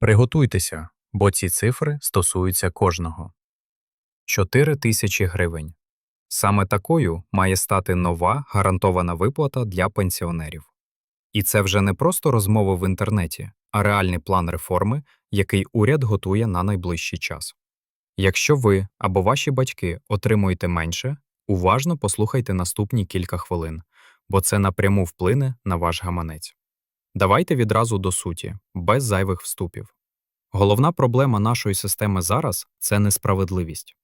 Приготуйтеся, бо ці цифри стосуються кожного. 4 тисячі гривень. Саме такою має стати нова гарантована виплата для пенсіонерів. І це вже не просто розмови в інтернеті, а реальний план реформи, який уряд готує на найближчий час. Якщо ви або ваші батьки отримуєте менше, уважно послухайте наступні кілька хвилин, бо це напряму вплине на ваш гаманець. Давайте відразу до суті, без зайвих вступів. Головна проблема нашої системи зараз це несправедливість.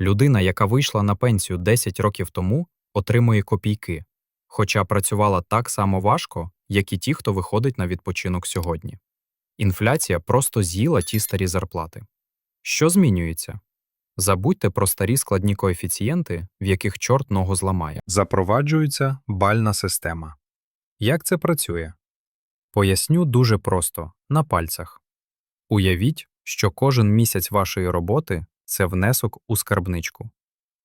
Людина, яка вийшла на пенсію 10 років тому, отримує копійки, хоча працювала так само важко, як і ті, хто виходить на відпочинок сьогодні. Інфляція просто з'їла ті старі зарплати. Що змінюється? Забудьте про старі складні коефіцієнти, в яких чорт ногу зламає. Запроваджується бальна система. Як це працює? Поясню дуже просто на пальцях. Уявіть, що кожен місяць вашої роботи це внесок у скарбничку.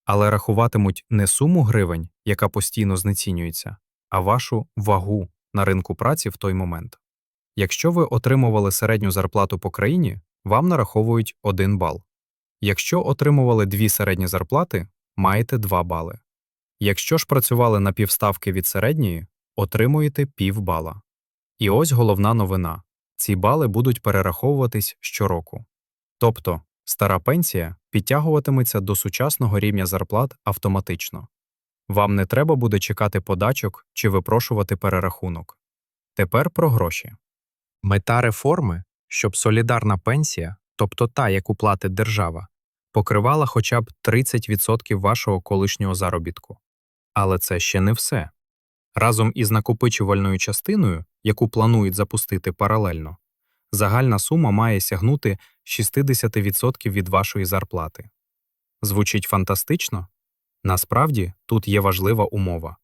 Але рахуватимуть не суму гривень, яка постійно знецінюється, а вашу вагу на ринку праці в той момент. Якщо ви отримували середню зарплату по країні, вам нараховують 1 бал. Якщо отримували дві середні зарплати, маєте 2 бали. Якщо ж працювали на півставки від середньої, отримуєте півбала. І ось головна новина: ці бали будуть перераховуватись щороку. Тобто, стара пенсія підтягуватиметься до сучасного рівня зарплат автоматично. Вам не треба буде чекати подачок чи випрошувати перерахунок. Тепер про гроші. Мета реформи, щоб солідарна пенсія, тобто та, яку платить держава, покривала хоча б 30% вашого колишнього заробітку. Але це ще не все. Разом із накопичувальною частиною, яку планують запустити паралельно, загальна сума має сягнути 60% від вашої зарплати. Звучить фантастично? Насправді тут є важлива умова.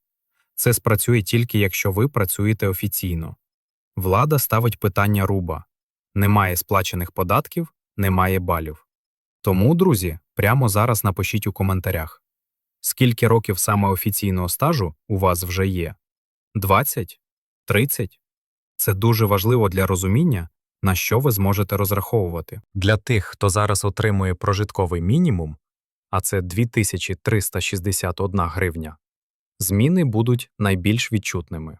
Це спрацює тільки якщо ви працюєте офіційно. Влада ставить питання руба немає сплачених податків, немає балів. Тому, друзі, прямо зараз напишіть у коментарях, скільки років саме офіційного стажу у вас вже є? 20? 30? Це дуже важливо для розуміння, на що ви зможете розраховувати. Для тих, хто зараз отримує прожитковий мінімум, а це 2361 гривня, зміни будуть найбільш відчутними.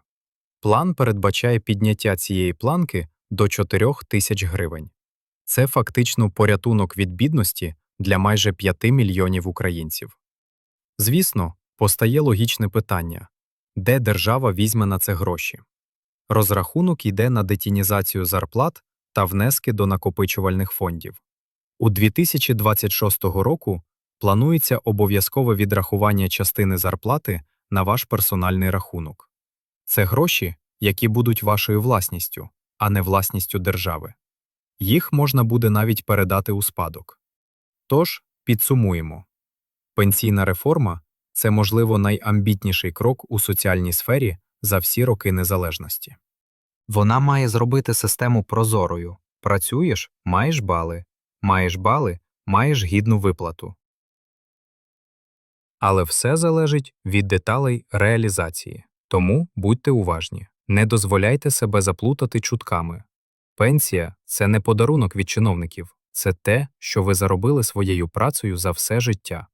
План передбачає підняття цієї планки до 4 тисяч гривень. Це фактично порятунок від бідності для майже 5 мільйонів українців. Звісно, постає логічне питання де держава візьме на це гроші? Розрахунок йде на детінізацію зарплат та внески до накопичувальних фондів. У 2026 року планується обов'язкове відрахування частини зарплати на ваш персональний рахунок. Це гроші, які будуть вашою власністю, а не власністю держави. Їх можна буде навіть передати у спадок. Тож, підсумуємо пенсійна реформа це, можливо, найамбітніший крок у соціальній сфері за всі роки незалежності. Вона має зробити систему прозорою працюєш маєш бали, маєш бали, маєш гідну виплату. Але все залежить від деталей реалізації. Тому будьте уважні, не дозволяйте себе заплутати чутками. Пенсія це не подарунок від чиновників, це те, що ви заробили своєю працею за все життя.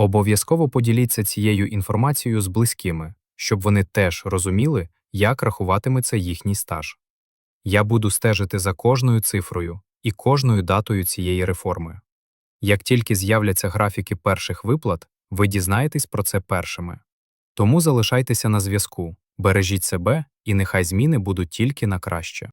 Обов'язково поділіться цією інформацією з близькими, щоб вони теж розуміли, як рахуватиметься їхній стаж. Я буду стежити за кожною цифрою і кожною датою цієї реформи. Як тільки з'являться графіки перших виплат, ви дізнаєтесь про це першими. Тому залишайтеся на зв'язку, бережіть себе, і нехай зміни будуть тільки на краще.